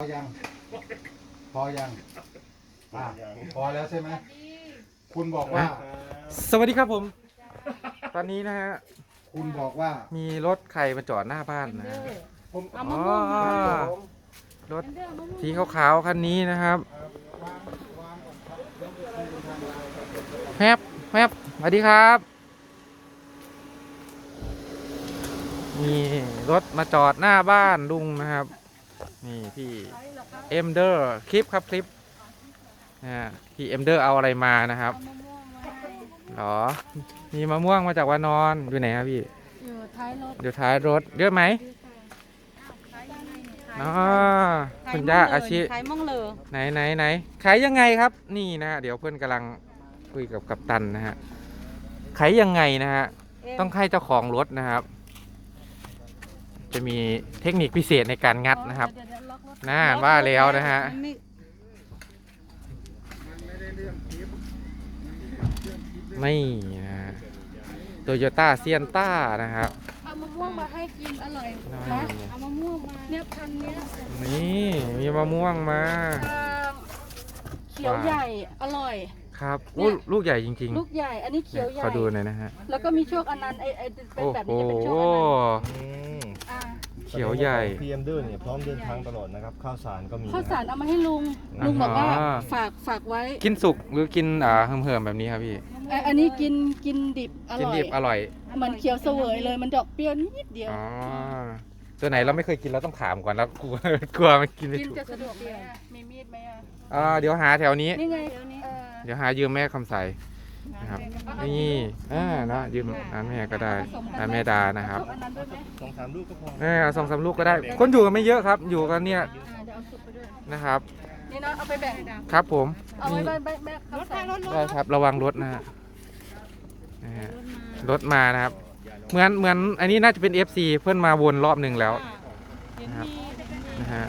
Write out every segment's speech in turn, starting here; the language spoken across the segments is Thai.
พอยัง พอยังอะพอแล้วใช่ไหม คุณบอกว่า สวัสดีครับผม ตอนนี้นะฮะ คุณบอกว่า มีรถใครมาจอดหน้าบ้านนะฮะผมอ๋อ รถสีขาวๆคันนี้นะครับแมบแมบสวัสดีครับ มีรถมาจอดหน้าบ้านลุงนะครับ นี่พี่เอ็มเดอร์คลิปครับคลิปนะฮะพี่เอ็มเดอร์เอาอะไรมานะครับหรอ มีมะม่วงมาจากวานอนอยู่ไหนครับพี่ อยู่ท้ายรถอยู่ท้ายรถเยอะไหมอ๋อคุณย่าอาชีขายม่องเลอไหนไหนไหนขายยังไงครับ นี่นะฮะเดี๋ยวเพื่อนกำลังคุยกับกัปตันนะฮะขายยังไงนะฮะต้องให้เจ้าของรถนะครับ จะมีเทคนิคพิเศษในการงัดนะครับ น่าว่าแล้วนะฮะไม่นะโตโยต้าเซียนต้านะครับ เอามะม่วงมาให้กินอร่อยนั่นนะเอามะม่วงมาเนี่ยพันเนี้ยนี่มีมะม่วงมา เอ่อเขียวใหญ่อร่อย ครับเนี่อู้ยลูกใหญ่จริงลูกใหญ่ อันนี้ๆเขียวใหญ่ ขอดูหน่อยนะฮะ แล้วก็มีโชคอนันต์ไอไอเป็นโอ้แบบโหนี้จะเป็นโชคอนันต์อ่า เขียวใหญ่พีเอ็มเดอร์เนี่ยพร้อมเดินทางตลอดนะครับข้าวสารก็มีข้าวสารนะเอามาให้ลุงลุงบอกว่าอ่าฝากฝากไว้ กินสุกหรือกินอ่าเหิมๆแบบนี้ครับพี่ไออันนี้กินกินดิบอกินร่อยดิบอร่อย เหมือนเขียวเสวยเลยมันดอกเปรี้ยวนิดเดียว อ๋อ ตัวไหนเราไม่เคยกินเราต้องถามก่อนแล้วกลัว กลัวมันกินไม่กินถูกจะสะดวกไหมอะมีมีดไหมอะอ่าเดี๋ยวหาแถวนี้ นี่ไงเออเดี๋ยวหายืมแม่คำใส นะครับนี่อ่าเนอะยืมร้านแม่ก็ได้ร้านแม่ดานะครับโชคอนันต์ด้วยไหมสองสามลูกก็พอเออเอาสองสามลูกก็ได้ คนอยู่กันไม่เยอะครับ อยู่กันเนี่ยอ่าเดี๋ยวเอาสุกไปด้วย นะครับ นี่เนาะเอาไปแบ่งครับผมเอาไว้ใบใบแม่คำสั่งได้ครับระวังรถนะฮะนะฮะรถมานะครับ เหมือนเหมือนอันนี้น่าจะเป็น FC เพื่อนมาวนรอบหนึ่งแล้ว เห็นนะครับมีนะฮะ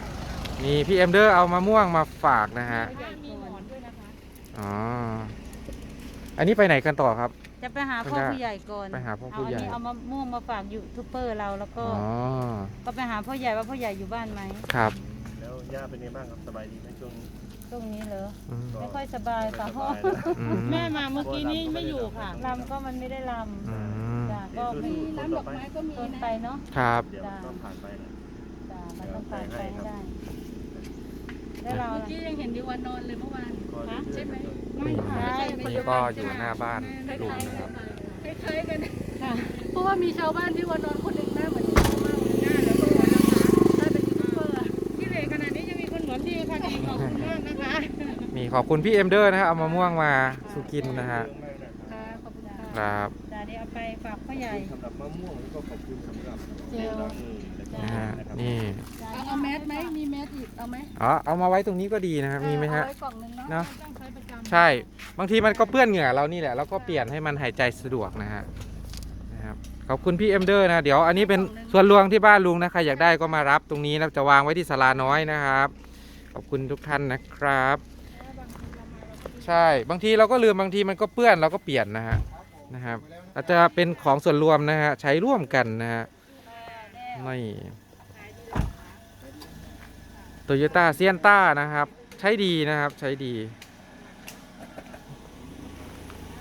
นี่พี่เอ็มเดอร์เอามะม่วงมาฝากนะฮะ มีหมอนด้วยนะคะ อ๋อ อันนี้ไปไหนกันต่อครับ จะไปหาพ่อผู้ใหญ่ก่อนไปหาพ่อผู้ใหญ่เาอันนี้เอามะม่วงมาฝากยูทูบเบอร์เราแล้วก็ อ๋อ ก็ไปหาพ่อใหญ่ว่าพ่อใหญ่อยู่บ้านไหมครับแล้วย่าเป็นไงบ้างครับสบายดีไหมช่วงนี้ตรงนี้เหรอ อืมไม่ค่อยสบายค่ะสพ่อบายนะอืแม่มาเมื่อกี้นี้ไม่อยู่ค่ะ ลำก็มันไม่ได้ลอืมำจ้ะก็ไม่น้ำดอกไม้ก็มีเกินนะไปเนาะครับ เดี๋ยวต้องผ่านไปนะจ้ะมันต้องผ่านไปให้ได้ แล้วเราเมื่อล่ะ กี้ยังเห็นดิวันนอนเลยเมื่อวานก็เรื่อยๆใช่ไหมนะครับนี่ใช่นี่ก็อยู่หน้าบ้านลุงนะครับ คล้ายๆกันค่ะเพราะว่ามีชาวบ้านที่วันนอนคนหนึ่งหน้าเหมือนกันมากเลยหน้าแล้วก็วันนะคะได้เป็นยูทูบเบอร์อะที่เหลขนาดนี้ยังมีคนเหมือนพี่ค่ะดีขอบคุณมากนะคะมีขอบคุณพี่เอ็มเดอร์นะฮะเอามะม่วงมาสุกินนะฮะค่ะขอบคุณค่ะครับ จ้ะเดี๋ยวเอาไปฝากพ่อใหญ่สำหรับมะม่วงแล้วก็ขอบคุณสำหรับเจลล้างมือแล้วก็นะฮะนะครับนี่ สไหมมีแมสอีกเอาไหมอ๋อเอามาไว้ตรงนี้ก็ดีนะครับมีไหมฮะ เอาไว้กล่องหนึงเนาะเนาะ ต้องใช้ประจำใช่ บางทีมันก็เปื้อนเหงื่อเรานี่แหละ แล้วก็เปลี่ยนให้มันหายใจสะดวกนะฮะนะครับขอบคุณพี่เอ็มเดอร์นะเดี๋ยวอันนี้เป็นส่วนรวงที่บ้านลุงนะใครอยากได้ก็มารับตรงนี้นะจะวางไว้ที่ศาลาน้อยนะครับ ขอบคุณทุกท่านนะครับ ใช่บางทีเราก็ลืมบางทีมันก็เปื้อนเราก็เปลี่ยนนะฮะนะครับอาจจะเป็นของส่วนรวมนะฮะใช้ร่วมกันนะฮะนี่ โตโยต้าเซียนต้านะครับ ใช้ดีนะครับใช้ดี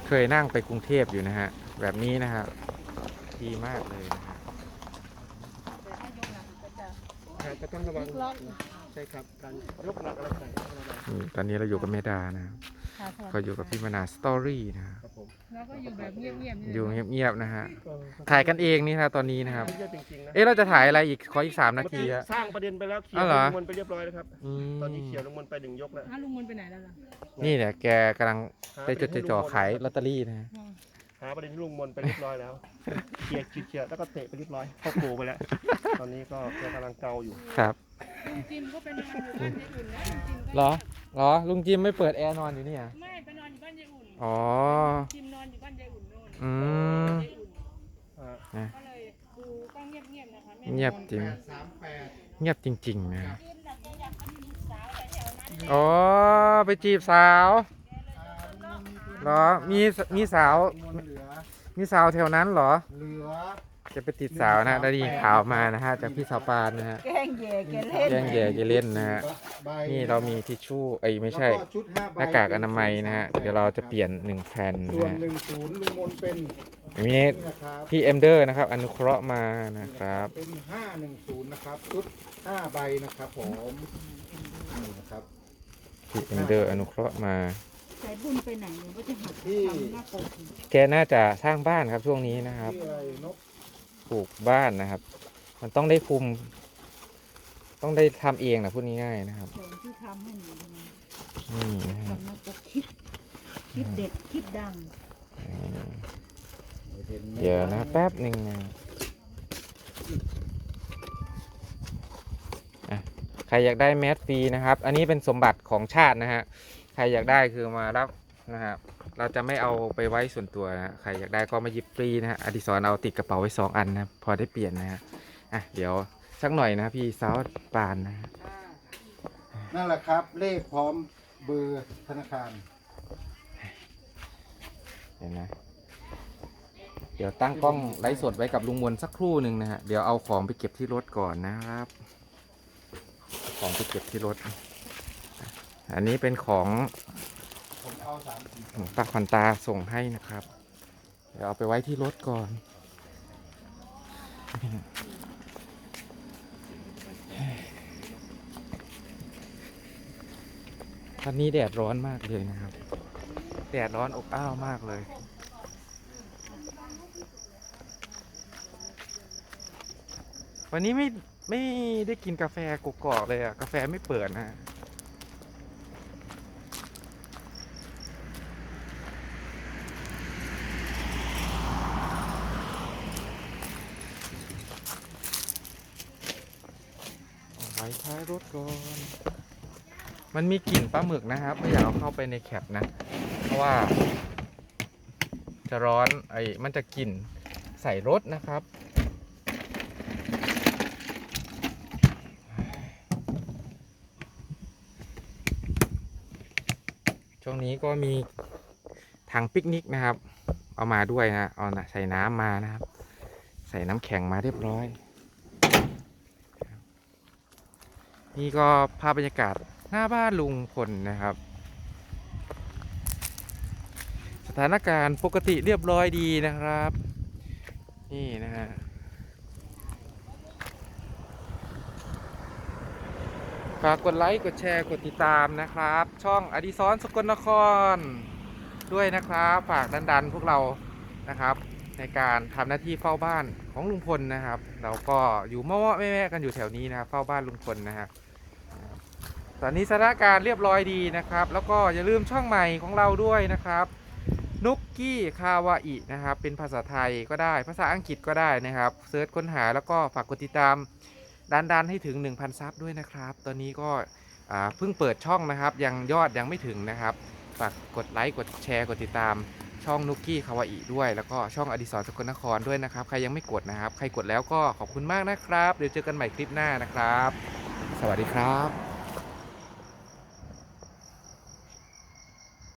เคยนั่งไปกรุงเทพอยู่นะฮะ แบบนี้นะครับ ดีมากเลยนะฮะก็ต้องระวังใช่ครับการยกหนักอะไรต่างๆอืมตอนนี้เราอยู่กับเมดานะครับค่ะสวัสดีเขาอยู่กับพี่มนาสตอรี่นะครับ ครับผมแล้วก็อยู่แบบเงียบๆนี่อยู่เงียบๆนะฮะก็ถ่ายกันเองนี่นะตอนนี้นะครับไม่เยอะจริงๆนะเอ๊ะเราจะถ่ายอะไรอีกขออีกสามนาทีอะ สร้างประเด็นไปแล้วเคลียอ้าวร์เหรอลุงมนต์ไปเรียบร้อยแล้วครับอืมตอนนี้เคลียร์ลุงมนต์ไปหนึ่งยกแล้วอ้าวลุงมนต์ไปไหนแล้วล่ะนี่เนี่ยแกกำลังไปจดจ่อๆขายลอตเตอรี่นะฮะหาประเด็นที่ลุงมนต์ไปเรียบร้อยแล้วเคลียร์เคลียร์แล้วก็เตะไปเรียบร้อยเข้าโกไปแล้ว ตอนนี้ก็แกกำลังเกาอยู่ครับลุงจิมก็ไปนอนอยู่บ้านยายอุ่นนะลุงจิมเหรอเหรอลุงจิมไม่เปิดแอร์นอนอยู่นี่อะไม่ไปนอนอยู่บ้านยายอุ่น อ๋อจิมนอนอยู่บ้านยายอุ่นโน่นอืม ยายอุ่นอ่าก็เลยดูต้องเงียบๆนะคะแม่เงียบจริง สามแปดเงียบจริงๆนะอ๋อ ไปจีบสาวเหรอ มี มีสาวมันเหลือ มีสาวแถวนั้นเหรอ เหลือ จะไปติดสาวนะได้ยินข่าวมานะฮะจากพี่สาวปานนะฮะแกล้งแย่แกเล่นแย่งแย่แกเล่นนะฮะใบนี่เรามีทิชชู่ไอ้ยไม่ใช่แล้วก็ชุดห้ใบหน้ากากอนามัยนะฮะเดี๋ยวเราจะเปลี่ยนหนึ่งแผ่นส่วนะนฮะหนึ่งศูนย์ลุงมนเป็นอันนี้นี่นะครับพี่เอ็มเดอร์นะครับ อนุเคราะห์มานะครับ เป็นห้าหนึ่งศูนย์นะครับชุดห้าใบนะครับผมนี่นะครับ พี่เอ็มเดอร์อนุเคราะห์มา สายบุญไปไหนเนี่ยก็จะหัดที่ทำหน้าปก แกน่าจะสร้างบ้านครับช่วงนี้นะครับ ที่อะไรนก ปลูกบ้านนะครับ มันต้องได้คุมต้องได้ทำเองนะพูดง่ายๆนะครับแสงที่ทำให้หนูนะนี่นะฮะทำหน้าปกคลิปคลิปเด็ดคลิปดังเดี๋ยวนะแป๊บหนึ่งนะอะใครอยากได้แมสฟรีนะครับ อันนี้เป็นสมบัติของชาตินะฮะ ใครอยากได้คือมารับนะครับ เราจะไม่เอาไปไว้ส่วนตัวนะฮะใครอยากได้ก็มาหยิบฟรีนะฮะอดิศรเอาติดกระเป๋าไว้สองอันนะครับพอได้เปลี่ยนนะฮะอะเดี๋ยวสักหน่อยนะพี่สาวปานนะฮะนั่นแหละครับ เลขพร้อมเบอร์ธนาคารเห็นไหมเดี๋ยวตั้งกล้องไลฟ์สดไว้กับลุงมวลสักครู่หนึ่งนะฮะเดี๋ยวเอาของไปเก็บที่รถก่อนนะครับของไปเก็บที่รถ อันนี้เป็นของ ป้าขวัญตาส่งให้นะครับ เดี๋ยวเอาไปไว้ที่รถก่อน ตอนนี้แดดร้อนมากเลยนะครับ แดดร้อนอบอ้าวมากเลยวันนี้ไม่ไม่ได้กินกาแฟกกอกเลยอะกาแฟไม่เปิดนะฮะ เอา ไว้ท้ายรถก่อน มันมีกลิ่นปลาหมึกนะครับ ไม่อยากเอาเข้าไปในแคปนะ เพราะว่า จะร้อนไอ้มันจะกลิ่นใส่รถนะครับช่วงนี้ก็มีถังปิกนิกนะครับ เอามาด้วยนะ เอานะใส่น้ำมานะครับ ใส่น้ำแข็งมาเรียบร้อย นี่ก็ภาพบรรยากาศหน้าบ้านลุงพลนะครับ สถานการณ์ปกติเรียบร้อยดีนะครับ นี่นะฮะฝากกดไลค์ กดแชร์ กดติดตามนะครับ ช่องอดิศรสกลนคร ด้วยนะครับ ฝากดันๆพวกเรานะครับ ในการทำหน้าที่เฝ้าบ้านของลุงพลนะครับ เราก็อยู่เมาะๆแม่ๆกันอยู่แถวนี้นะครับเฝ้าบ้านลุงพลนะฮะ ตอนนี้สถานการณ์เรียบร้อยดีนะครับ แล้วก็อย่าลืมช่องใหม่ของเราด้วยนะครับนุกกี้คาวาอินะครับ เป็นภาษาไทยก็ได้ ภาษาอังกฤษก็ได้นะครับเซิร์ชค้นหาแล้วก็ฝากกดติดตามดันดันให้ถึง 1,000 ซับด้วยนะครับ ตอนนี้ก็เพิ่งเปิดช่องนะครับ ยังยอดยังไม่ถึงนะครับ ฝากกดไลค์ กดแชร์ กดติดตามช่องนุกกี้คาวาอิด้วย แล้วก็ช่องอดิศรสกลนครด้วยนะครับ ใครยังไม่กดนะครับ ใครกดแล้วก็ขอบคุณมากนะครับ เดี๋ยวเจอกันใหม่คลิปหน้านะครับ สวัสดีครับ